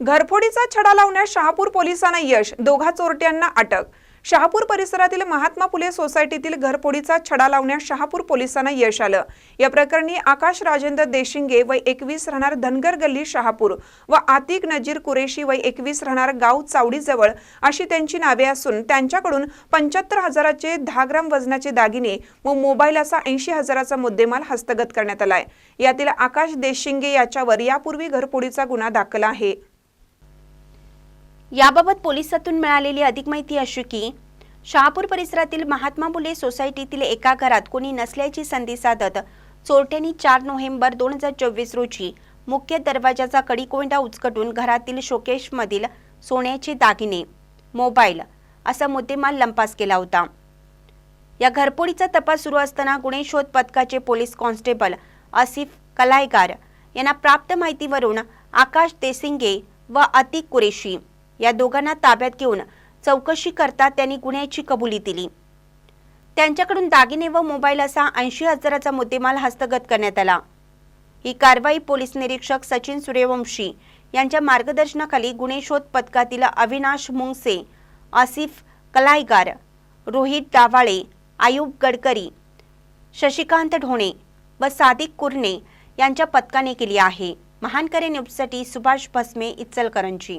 घरफोडीचा छडा लावण्यास शहापूर पोलिसांना यश दोघा चोरट्यांना अटक. शहापूर परिसरातील महात्मा फुले सोसायटीतील घरफोडीचा छडा लावण्यास शहापूर पोलिसांना यश आलं. या प्रकरणी आकाश राजेंद्र देशिंगे वय एकवीस राहणार धनगर गल्ली शहापूर व आतिक नजीर कुरेशी वय एकवीस राहणार गाव चावडीजवळ अशी त्यांची नावे असून त्यांच्याकडून पंच्याहत्तर हजाराचे दहा ग्राम वजनाचे दागिने व मोबाईल असा ऐंशी हजाराचा मुद्देमाल हस्तगत करण्यात आलाय. यातील आकाश देशिंगे याच्यावर यापूर्वी घरफोडीचा गुन्हा दाखल आहे. याबाबत पोलिसातून मिळालेली अधिक माहिती अशी की शहापूर परिसरातील महात्मा फुले सोसायटीतील एका घरात कोणी नसल्याची संधी साधत चोरट्यांनी चार नोव्हेंबर दोन हजार चोवीस रोजी मुख्य दरवाजाचा कडीकोंडा उचकटून घरातील शोकेशमधील सोन्याचे दागिने मोबाईल असा मुद्देमाल लंपास केला होता. या घरपोडीचा तपास सुरू असताना गुन्हे शोध पथकाचे पोलीस कॉन्स्टेबल आसिफ कलायगार यांना प्राप्त माहितीवरून आकाश देसिंगे व अतिक कुरेशी या दोघांना ताब्यात घेऊन चौकशी करता त्यांनी गुन्ह्याची कबुली दिली. त्यांच्याकडून दागिने व मोबाईल असा ऐंशी हजाराचा मुद्देमाल हस्तगत करण्यात आला. ही कारवाई पोलीस निरीक्षक सचिन सूर्यवंशी यांच्या मार्गदर्शनाखाली गुन्हे शोध पथकातील अविनाश मुंगसे आसिफ कलायगार रोहित दावाळे आयुब गडकरी शशिकांत ढोणे व सादिक कुर्णे यांच्या पथकाने केली आहे. महानकरे न्यूजसाठी सुभाष भस्मे इचलकरंजी.